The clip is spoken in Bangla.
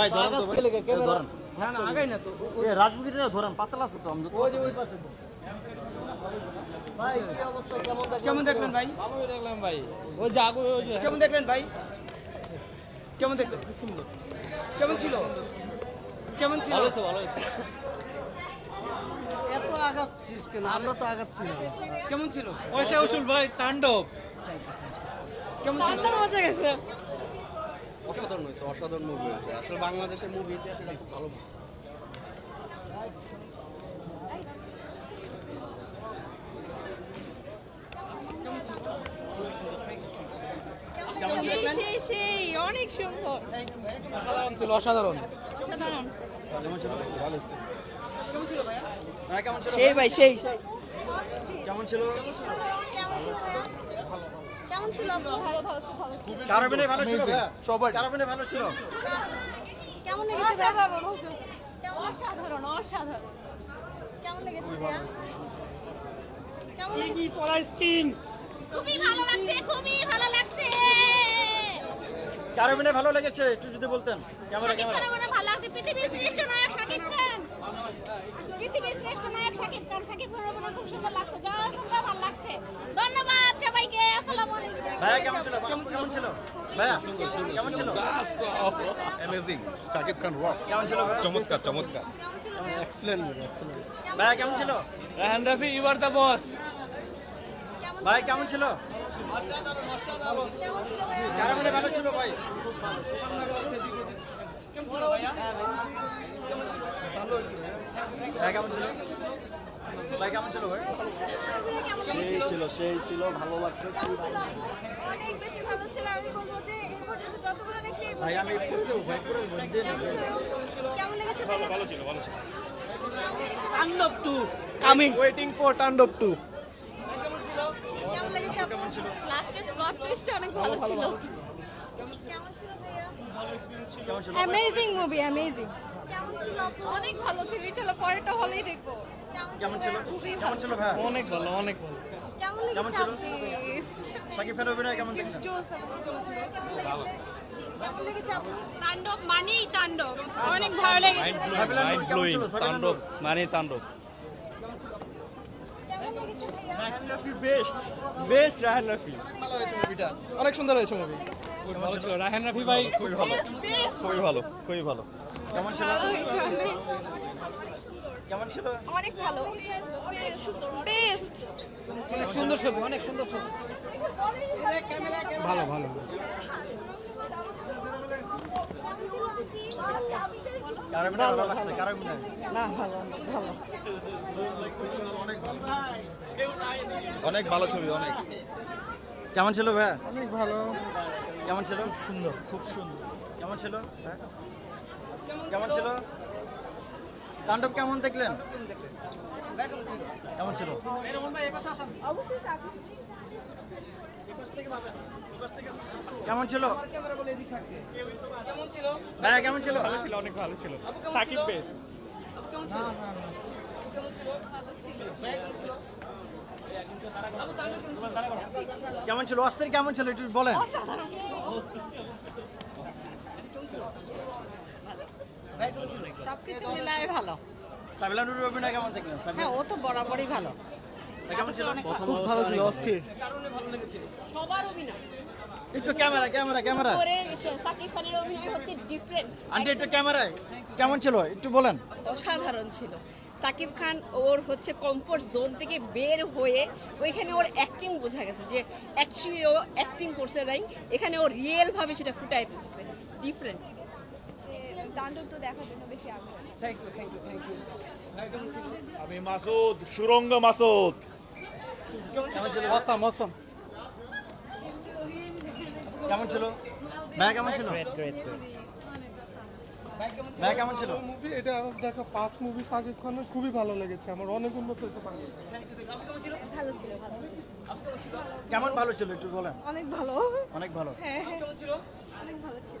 ভাই ধরেন তো ধরেন। না না আগাই না তো এ রাজমুগিটা ধরেন পাতলা আছে তো আমি ওই যে ওই পাশে ভাই কি অবস্থা? কেমন কেমন দেখলেন ভাই? ভালোই দেখলাম ভাই। ওই যে ওই যে কেমন দেখলেন ভাই? কেমন দেখলেন? সুন্দর। কেমন ছিল? কেমন ছিল? ভালো ভালো এত আগাচ্ছিস কেন? আমরা তো আগাচ্ছি না কেমন ছিল? পয়সা উসুল ভাই তাণ্ডব। কেমন ছিল? মজা গেছে। অসাধারণ হয়েছে অসাধারণ মুভি হয়েছে। আসলে বাংলাদেশের মুভি ইতিহাস এটা খুব ভালো অনেক সুন্দর। অসাধারণ ছিল অসাধারণ। সাধারণ ভাই কেমন ছিল সেই ভাই সেই। কেমন ছিল? কেমন ছিল? ভালো ভালো খুব ভালো ছিল। কার অভিনয় ভালো ছিল সবার কার অভিনয় ভালো ছিল। কেমন লেগেছে অসাধারণ অসাধারণ। অসাধারণ কেমন লেগেছে কেমন লেগেছে? খুবই ভালো লাগছে খুবই ভালো লাগছে। কার অভিনয় ভালো লেগেছে একটু যদি বলতেন। Camera camera. ভালো লাগছে পৃথিবীর শ্রেষ্ঠ নায়ক শাকিব খান। পৃথিবীর শ্রেষ্ঠ নায়ক শাকিব খান শাকিব খানের খুব সুন্দর লাগছে। ভাইয়া কেমন ছিল? কেমন কেমন ছিল? ভাইয়া কেমন ছিল? অ্যামেজিং শাকিব খান রক কেমন ছিল চমৎকার চমৎকার। ভাইয়া? এক্সেলেন্ট এক্সেলেন্ট ভাইয়া কেমন ছিল? Rahan Rafi you are the boss ভাই কেমন ছিল? কার অভিনয় ভালো ছিল ভাই? ভাই কেমন ছিল? ভাই কেমন ছিল ভাই? কেমন ছিল সেই ছিল ভালো লাগছে কেমন ছিল আপু? অনেক বেশি ভালো ছিল আমি বলব যে এই পর্যন্ত যতগুলো দেখছি ভাই আমি পুরো দেবো ভাই পুরো দেবো দিয়ে দেবো। কেমন লেগেছে ভাইয়া? ভালো ছিল ভালো ছিল। Tandav two coming waiting for Tandav two? লাস্টের প্লট টুইস্টটা অনেক ভালো ছিল। অ্যামেজিং মুভি অ্যামেজিং কেমন ছিল? আপু? অনেক ভালো ছিল চলো পরেরটা হলেই দেখব। কেমন ছিল? কেমন ছিল ভাই? অনেক ভালো অনেক ভালো। কেমন কেমন ছিল? সাকিব খানের অভিনয় কেমন লেগেছে? তাণ্ডব মানেই তাণ্ডব। অনেক ভালো লেগেছে। তাণ্ডব তাণ্ডব? বেস্ট বেস্ট রাহান রাফি সুন্দর হয়েছে মুভি ভালো রাহান রাফি ভাই খুবই ভালো খুবই ভালো খুবই ভালো। কেমন ছিল? কেমন ছিল? অনেক ভালো। বেস্ট অনেক সুন্দর ছবি অনেক সুন্দর ছবি। ভালো ভালো অনেক ভালো ছবি অনেক। কেমন ছিল ভাই অনেক ভালো। কেমন ছিল? সুন্দর। খুব সুন্দর। কেমন ছিল? ভাই? কেমন ছিল? তাণ্ডব কেমন দেখলেন? কেমন ছিল? কেমন ছিল? কেমন ছিল ভাইয়া কেমন ছিল? ছিল অনেক ভালো ছিল। সাকিব বেস্ট কেমন ছিল? অস্থির কেমন ছিল? একটু বলেন। সবকিছু মিলায় ভালো। সাবিলানুর অভিনয় কেমন দেখলেন হ্যাঁ ও তো বরাবরই ভালো। কেমন ছিল? খুব ভালো ছিল অস্থির। সবার অভিনয়। একটু ক্যামেরা ক্যামেরা ক্যামেরা। করে সাকিব খানের অভিনয় হচ্ছে ডিফারেন্ট আন্টি একটু ক্যামেরায়। কেমন ছিল? একটু বলেন। অসাধারণ ছিল। সাকিব খান ওর হচ্ছে কমফোর্ট জোন থেকে বের হয়ে ওইখানে ওর অ্যাক্টিং বোঝা গেছে যে অ্যাকচুয়ালি ও অ্যাক্টিং করছে নাই। এখানে ও রিয়েল ভাবে সেটা ফুটাই তুলছে। ডিফারেন্ট তাণ্ডব তো দেখার জন্য বেশি আগ্রহ। Thank you thank you thank you আমি মাসুদ সুরঙ্গ মাসুদ। অসম অসম কেমন ছিল? ভাইয়া কেমন ছিল? কেমন ছিল? মুভি এটা আমার দেখা ফার্স্ট মুভি সাকিব খানের খুবই ভালো লেগেছে আমার অনেক উন্নত হয়েছে বাংলা ভালো ছিল ভালো ছিল। কেমন ভালো ছিল একটু বলেন? অনেক ভালো। অনেক ভালো। কেমন ছিল? অনেক ভালো ছিল।